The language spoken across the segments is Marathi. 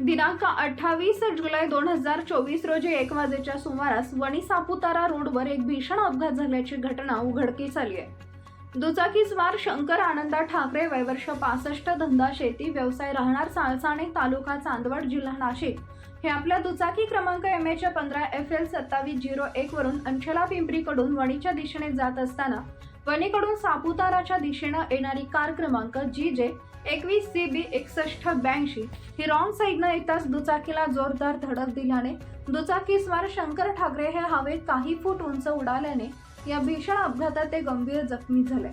दिनांक अठ्ठावीस जुलै दोन हजार चोवीस रोजी एक वाजेच्या सुमारास वणी सापुतारा रोडवर एक भीषण अपघात झाल्याची घटना उघडकीस आली आहे. दुचाकीस्वार शंकर आनंदा ठाकरे वयवर्ष पासष्ट धंदा शेती व्यवसाय राहणार साळसाणे तालुका चांदवड जिल्हा नाशिक. हे आपल्या दुचाकी क्रमांक एम एच पंधरा एफ एल सत्तावीस झिरो एक वरून अंशला पिंपरीकडून वणीच्या दिशेने जात असताना वणीकडून सापुताराच्या दिशेनं येणारी कार क्रमांक जी जे एकवीस सी बी एकसष्ट ब्याऐंशी ही रॉंग साईडनं येताच दुचाकीला जोरदार धडक दिल्याने दुचाकीस्वार शंकर ठाकरे हे हवेत काही फूट उंच उडाल्याने या भीषण अपघातात ते गंभीर जखमी झाले.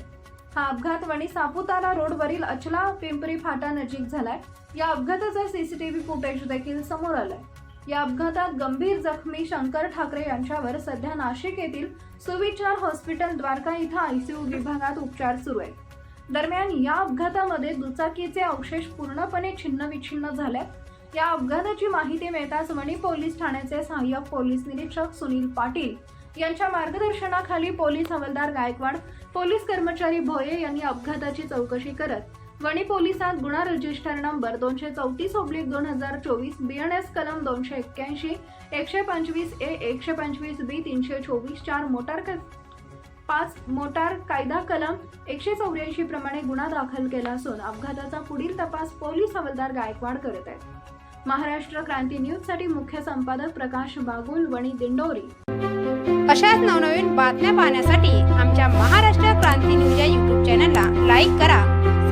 हा अपघात वणी सापुतारा रोडवरील अचला पिंपरी फाटा नजीक झालाय. या अपघाताचा सीसीटीव्ही फुटेज देखील समोर आलाय. या अपघातात गंभीर जखमी शंकर ठाकरे यांच्यावर सध्या नाशिक येथील सुविचार हॉस्पिटल द्वारका इथं आयसीयू विभागात उपचार सुरू आहेत. दरम्यान या अपघातामध्ये दुचाकीचे अवशेष पूर्णपणे छिन्नविच्छिन्न झाले या अपघाताची माहिती मिळताच वणी पोलीस ठाण्याचे सहाय्यक पोलीस निरीक्षक सुनील पाटील यांच्या मार्गदर्शनाखाली पोलीस हवालदार गायकवाड पोलीस कर्मचारी भोये यांनी अपघाताची चौकशी करत वणी पोलिसात गुन्हा रजिस्टर नंबर दोनशे चौतीस ओब्लिक दोन हजार चोवीस बी एन एस कलम दोनशे एक्क्याऐंशी एकशे पंचवीस ए एकशे पंचवीस बी तीनशे चोवीस चार मोटार पाच मोटार कायदा कलम एकशे चौऱ्याऐंशी प्रमाणे गुन्हा दाखल केला असून अपघाताचा पुढील तपास पोलीस हवालदार गायकवाड करत आहेत. महाराष्ट्र क्रांती न्यूजसाठी मुख्य संपादक प्रकाश बागुल वणी दिंडोरी. अशाच नवनवीन बातम्या पाहण्यासाठी आमच्या महाराष्ट्र क्रांती न्यूज या युट्यूब चॅनलला लाईक करा.